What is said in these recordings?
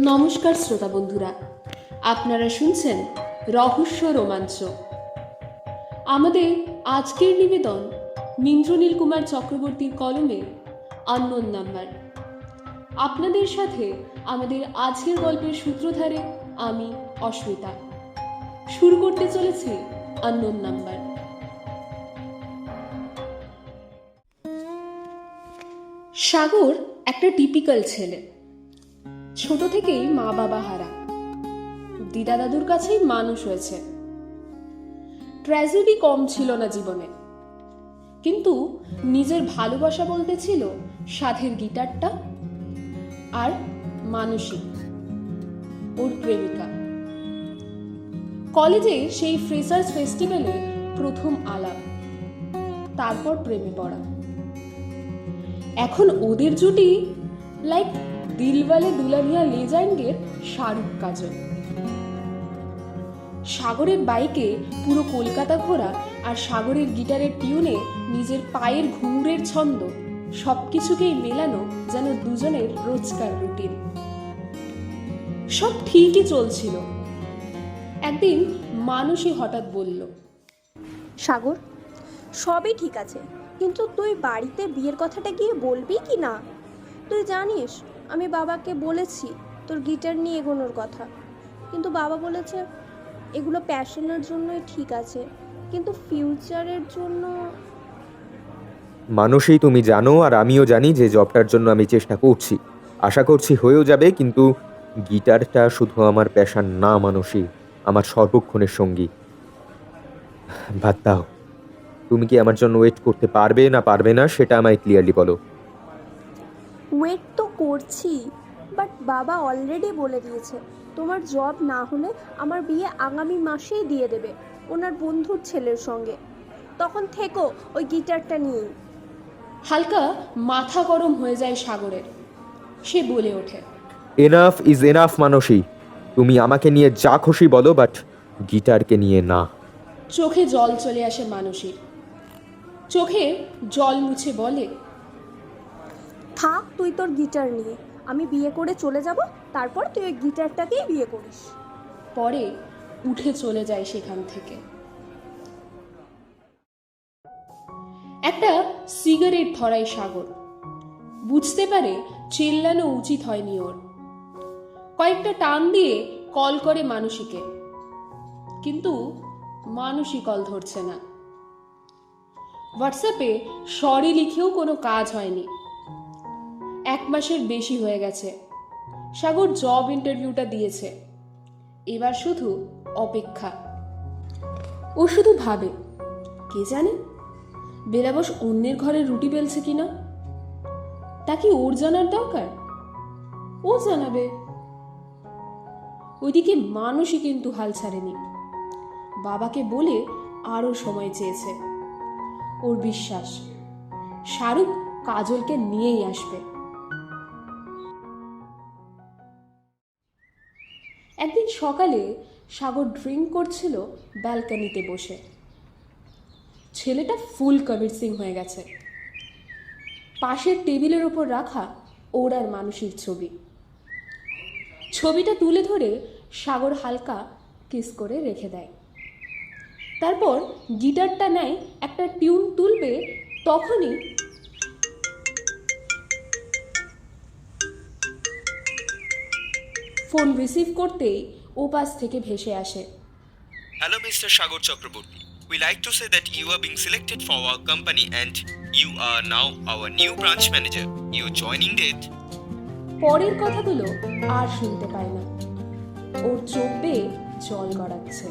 নমস্কার শ্রোতা বন্ধুরা, আপনারা শুনছেন রহস্য রোমাঞ্চ। আমাদের আজকের নিবেদন মিন্দ্রনীল কুমার চক্রবর্তীর কলমে আননোন নাম্বার। আপনাদের সাথে আমাদের আজকের গল্পের সূত্রধারে আমি অস্মিতা। শুরু করতে চলেছি আননোন নাম্বার। সাগর একটা টিপিক্যাল ছেলে। ছোট থেকেই মা বাবা হারা। দিদা দাদুর কাছেই মানুষ হয়েছে। ট্র্যাজেডি কম ছিল না জীবনে। কিন্তু নিজের ভালোবাসা বলতে ছিল সাধের গিটারটা আর মানসিক ওর প্রেমিকা। কলেজে সেই ফ্রেসার্স ফেস্টিভ্যালে প্রথম আলাপ, তারপর প্রেমে পড়া। এখন ওদের জুটি লাইক দিলওয়ালে দুলানিয়া লে যায়েঙ্গের শাহরুখ কাজল। সাগরের বাইকে পুরো কলকাতা ঘোরা আর সাগরের গিটারের টিউনে নিজের পায়ের ঘুঙুরের ছন্দ, সবকিছুকেই মেলানো যেন দুজনের রোজকার রুটিন। সব ঠিকই চলছিল। একদিন মানুষই হঠাৎ বলল, সাগর, সবই ঠিক আছে, কিন্তু তুই বাড়িতে বিয়ের কথাটা গিয়ে বলবি কি না? তুই জানিস আমি বাবাকে বলেছি তোর গিটার নিয়ে এগোনোর কথা। কিন্তু বাবা বলেছে এগুলো প্যাশনের জন্যই ঠিক আছে। কিন্তু ফিউচারের জন্য মানুষই তুমি জানো আর আমিও জানি যে জবটার জন্য আমি চেষ্টা করছি। আশা করছি হয়েও যাবে কিন্তু গিটারটা শুধু আমার পেশার না মানুষই। আমার সর্বক্ষণের সঙ্গী। বাদ দাও। তুমি কি আমার জন্য ওয়েট করতে পারবে না পারবে না সেটা আমায় ক্লিয়ারলি বলো। ওয়েট করছি। বাট বাবা অলরেডি বলে দিয়েছে তোমার জব না হলে আমার বিয়ে আগামী মাসেই দিয়ে দেবে ওনার বন্ধুর ছেলের সঙ্গে। তখন থেকো ওই গিটারটা নিয়েই হালকা মাথা গরম হয়ে যায় সাগরের। সে বলে ওঠে এনাফ ইজ এনাফ মানসী। তুমি আমাকে নিয়ে যা খুশি বলো বাট গিটারকে নিয়ে না। চোখে জল চলে আসে মানুষের চোখে জল মুছে বলে থাক, তুই তোর গিটার নিয়ে। আমি বিয়ে করে চলে যাব, তারপর তুই ওই গিটারটাকেই বিয়ে করিস। পরে উঠে চলে যায় সেখান থেকে। একটা সিগারেট ধরায় সাগর। বুঝতে পারে চেল্লানো উচিত হয়নি ওর। কয়েকটা টান দিয়ে কল করে মানসীকে কিন্তু মানুষই কল ধরছে না। হোয়াটসঅ্যাপে সরি লিখেও কোনো কাজ হয়নি। এক মাসের বেশি হয়ে গেছে। সাগর জব ইন্টারভিউটা দিয়েছে। এবার শুধু অপেক্ষা। ও শুধু ভাবে, কে জানে? বেলাবস অন্যের ঘরে রুটি বেলছে কিনা? তা কি ওর জানার দরকার? ও জানাবে। ওইদিকে মানুষই কিন্তু হাল ছাড়েনি। বাবাকে বলে আরও সময় চেয়েছে। ওর বিশ্বাস, শাহরুখ কাজলকে নিয়েই আসবে। একদিন সকালে সাগর ড্রিঙ্ক করছিল ব্যালকানিতে বসে। ছেলেটা ফুল কনভিন্সিং হয়ে গেছে। পাশের টেবিলের ওপর রাখা ওর আর মানুষের ছবি। ছবিটা তুলে ধরে সাগর হালকা কিস করে রেখে দেয়। তারপর গিটারটা নেয়, একটা টিউন তুলবে, তখনই ফোন রিসিভ করতেই উপাস থেকে ভেসে আসে। Hello mister Sagar Chakraborty we like to say that you are being selected for our company and you are now our new branch manager you joining date পরের কথাগুলো আর শুনতে পায় না। ওর চোখ বেয়ে জল গড়াচ্ছে।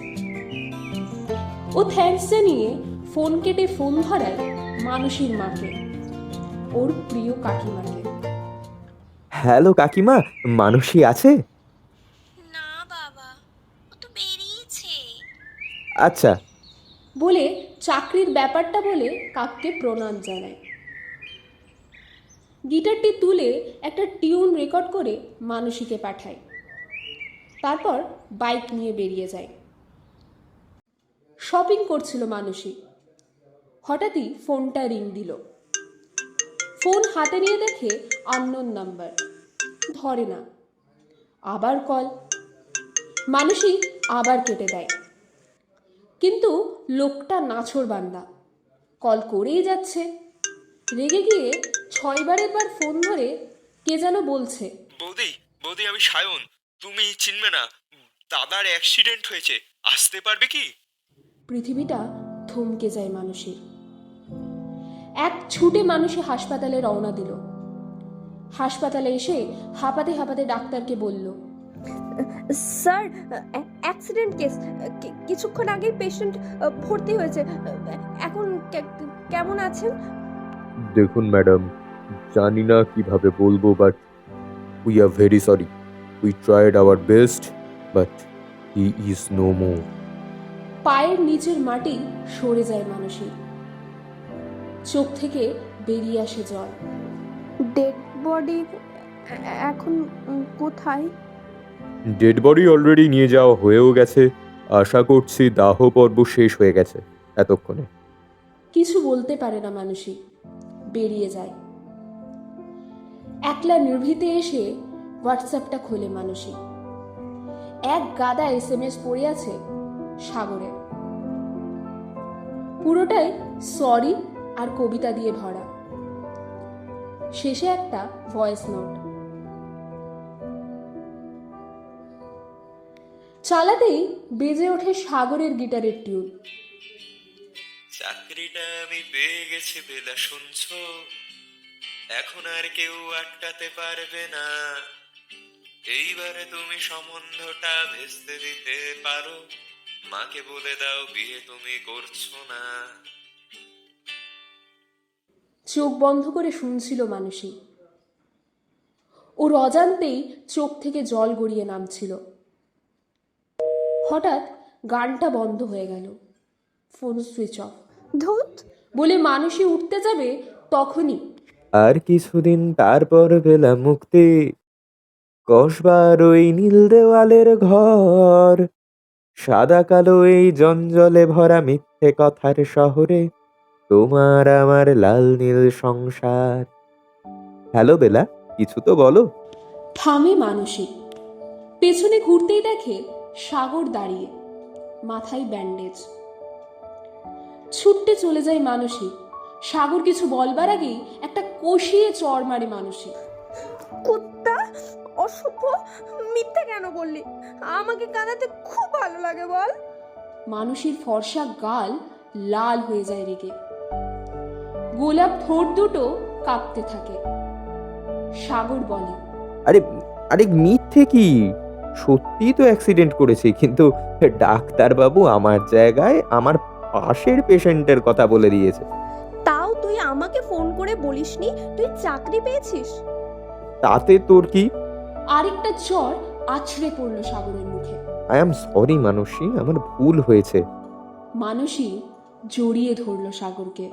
ও থ্যাংকস নিয়ে ফোন কেটে ফোন ধরায় মানুষের মাকে ওর প্রিয় কাকিমাকে। হ্যালো কাকিমা মানুষী আছে? আচ্ছা। বলে চাকরির ব্যাপারটা বলে কাককে প্রণাম জানায়। গিটারটি তুলে একটা টিউন রেকর্ড করে মানসীকে পাঠায়। তারপর বাইক নিয়ে বেরিয়ে যায়। শপিং করছিল মানসী। হঠাৎই ফোনটা রিং দিল। ফোন হাতে নিয়ে দেখে আননোন নাম্বার। ধরে না। আবার কল। মানুষই আবার কেটে দেয়। কিন্তু লোকটা নাছর বান্দা কল করেই যাচ্ছে। রেগে গিয়ে ছয়বারের বার ফোন ধরে কে যেন বলছে। বৌদি বৌদি আমি সায়ন। তুমি চিনবে না দাদার অ্যাক্সিডেন্ট হয়েছে। আসতে পারবে কি? পৃথিবীটা থমকে যায় মানুষের। এক ছুটে মানুষে হাসপাতালে রওনা দিল। হাসপাতালে এসে হাঁপাতে হাঁপাতে ডাক্তারকে বলল স্যার অ্যাক্সিডেন্ট কেস। কিছুক্ষণ আগেই পেশেন্ট ভর্তি হয়েছে। এখন কেমন আছেন? দেখুন ম্যাডাম জানি না কীভাবে বলব but we are very sorry we tried our best but he is no more পায়ের নিচের মাটি সরে যায় মানুষের। চোখ থেকে বেরিয়ে আসে জল। ডেড বডি এখন কোথায়? ডেড বডি অলরেডি নিয়ে যাওয়া হয়েও গেছে। আশা করছি দাহ পর্ব শেষ হয়ে গেছে এতক্ষণে। কিছু বলতে পারে না মানুষই বেরিয়ে যায়। একলা নির্ভীতে এসে হোয়াটসঅ্যাপটা খোলে মানুষই এক গাদা এস এম এস পড়ে আছে সাগরের পুরোটাই সরি আর কবিতা দিয়ে ভরা। শেষে একটা ভয়েস নোট চালাতেই বেজে ওঠে সাগরের গিটারের টিউন। চাকরিটা আমি পেয়ে গেছি বেলা শুনছো? এখন আর কেউ আটকাতে পারবে না। এইবারে তুমি সম্বন্ধটা ভেস্তে দিতে পারো। মাকে বলে দাও বিয়ে তুমি করছ না। চোখ বন্ধ করে শুনছিল মানুষই। ওর অজান্তেই চোখ থেকে জল গড়িয়ে নামছিল। হঠাৎ গানটা বন্ধ হয়ে গেল। ফোন সুইচ অফ ধুত। বলে মানুষই উঠতে যাবে তখনই। আর কিছুদিন তারপর পেলাম মুক্তি। কসবার ওই নীল দেওয়ালের ঘর। সাদা কালো এই জঞ্জলে ভরা মিথ্যে কথার শহরে। তোমার আমার লাল নীল সংসার। হ্যালো বেলা কিছু তো বলো। থামে মানুষই। পেছনে ঘুরতেই দেখে সাগর দাঁড়িয়ে মাথায় ব্যান্ডেজ ছুটতে চলে যায় মানুষই সাগর কিছু বলবার আগেই একটা কষিয়ে চড় মারে মানুষই কুত্তা অসভ্য মিথ্যে কেন বললি? আমাকে কাঁদাতে খুব ভালো লাগে বল। মানুষের ফর্সা গাল লাল হয়ে যায় রেগে। গোলাপ ঠোঁট দুটো কাঁপতে থাকে। সাগর বলে আরে আরে মিথ্যে কি? সত্যিই তো অ্যাক্সিডেন্ট করেছি কিন্তু ডাক্তারবাবু আমার জায়গায় আমার পাশের পেশেন্টের কথা বলে দিয়েছে। তাও তুই আমাকে ফোন করে বলিসনি? তুই চাকরি পেয়েছিস? তাতে তোর কি? আরেকটা চর আছড়ে পড়ল সাগরের মুখে। আই এম সরি মানসী আমার ভুল হয়েছে। মানুষই জড়িয়ে ধরল সাগরকে।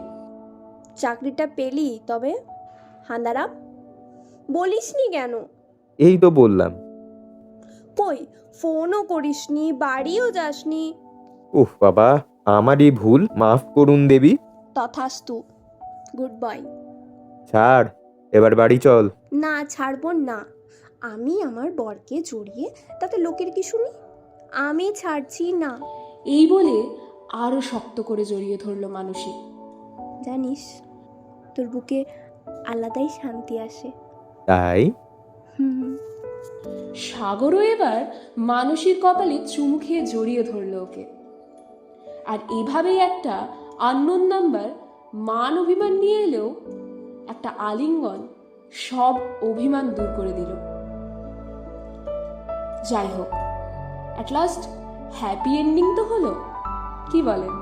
চাকরিটা পেলি তবে? হান্দারাম বলিসনি কেন? এই তো বললাম। কই? ফোনও করিসনি বাড়িও যাসনি। উফ বাবা আমারই ভুল মাফ করুন দেবী। তথাস্তু গুড বাই ছাড় এবার বাড়ি চল। না ছাড়বো না। আমি আমার বরকে জড়িয়ে তাতে লোকের কি শুনি? আমি ছাড়ছি না। এই বলে আরও শক্ত করে জড়িয়ে ধরল মানুষই জানিস তোর বুকে আলাদাই শান্তি আসে। তাই? হুম। সাগরও এবার মানুষের কপালে চুমু খেয়ে জড়িয়ে ধরল ওকে। আর এভাবেই একটা আননোন নাম্বার মান অভিমান নিয়ে এলেও একটা আলিঙ্গন সব অভিমান দূর করে দিল। যাই হোক অ্যাট লাস্ট হ্যাপি এন্ডিং তো হলো, কি বলেন?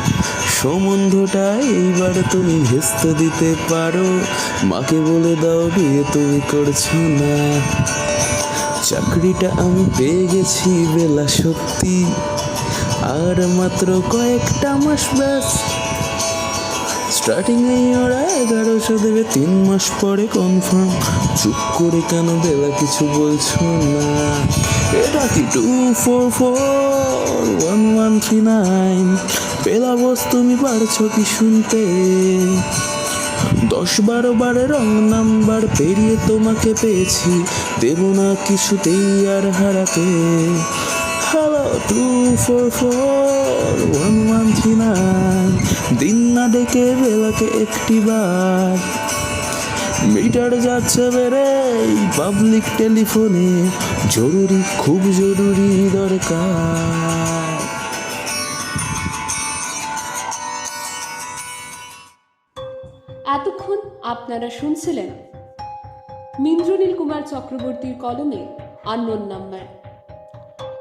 সম্বন্ধটা এইবার তুমি ভেস্তে দিতে পারো। মাকে বলে দাও, বিয়ে তুমি করছ না। চাকরিটা আমি পেয়ে গেছি বেলা সত্যি। আর মাত্র কয়েকটা মাস ব্যাস। স্টার্টিং এই ওরা এগারোশো দেবে, তিন মাস পরে কনফার্ম চুপ করে কেন বেলা কিছু বলছো না? এটা কি two four four one one three nine বেলা বস তুমি পারছ কি শুনতে। দশ বারো বারে রং নাম্বার পেরিয়ে তোমাকে পেয়েছি। দেব না কিছুতেই আর হারাতে। Hello two four four one one three nine দিন না ডেকে বেলাকে একটি বার। মিটার যাচ্ছে বেড়ে পাবলিক টেলিফোনে জরুরি, খুব জরুরি দরকার। আপনারা শুনছিলেন মিন্দ্রনীল কুমার চক্রবর্তীর কলমে আননোন নাম্বার।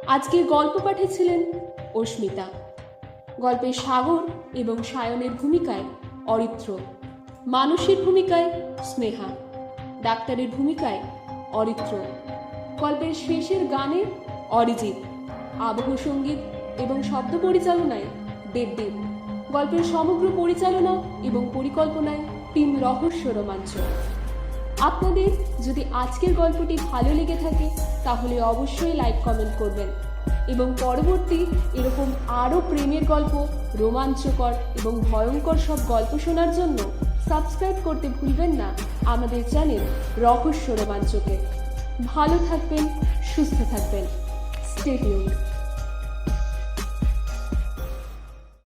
আজকের গল্প পাঠিয়েছিলেন অস্মিতা। গল্পে সাগর এবং সায়নের ভূমিকায় অরিত্র মানুষের ভূমিকায় স্নেহা, ডাক্তারের ভূমিকায় অরিত্র। গল্পের শেষের গানে অরিজিৎ, আবহ সংগীত এবং শব্দ পরিচালনায় দেবদেব। গল্পের সমগ্র পরিচালনা এবং পরিকল্পনায় টিম রহস্য রোমাঞ্চ। আপনাদের যদি আজকের গল্পটি ভালো লেগে থাকে, তাহলে অবশ্যই লাইক, কমেন্ট করবেন এবং পরবর্তী এরকম আরও প্রেমের গল্প, রোমাঞ্চকর এবং ভয়ঙ্কর সব গল্প শোনার জন্য সাবস্ক্রাইব করতে ভুলবেন না আমাদের চ্যানেল রহস্য রোমাঞ্চকে। ভালো থাকবেন, সুস্থ থাকবেন। স্টেডিয়াম।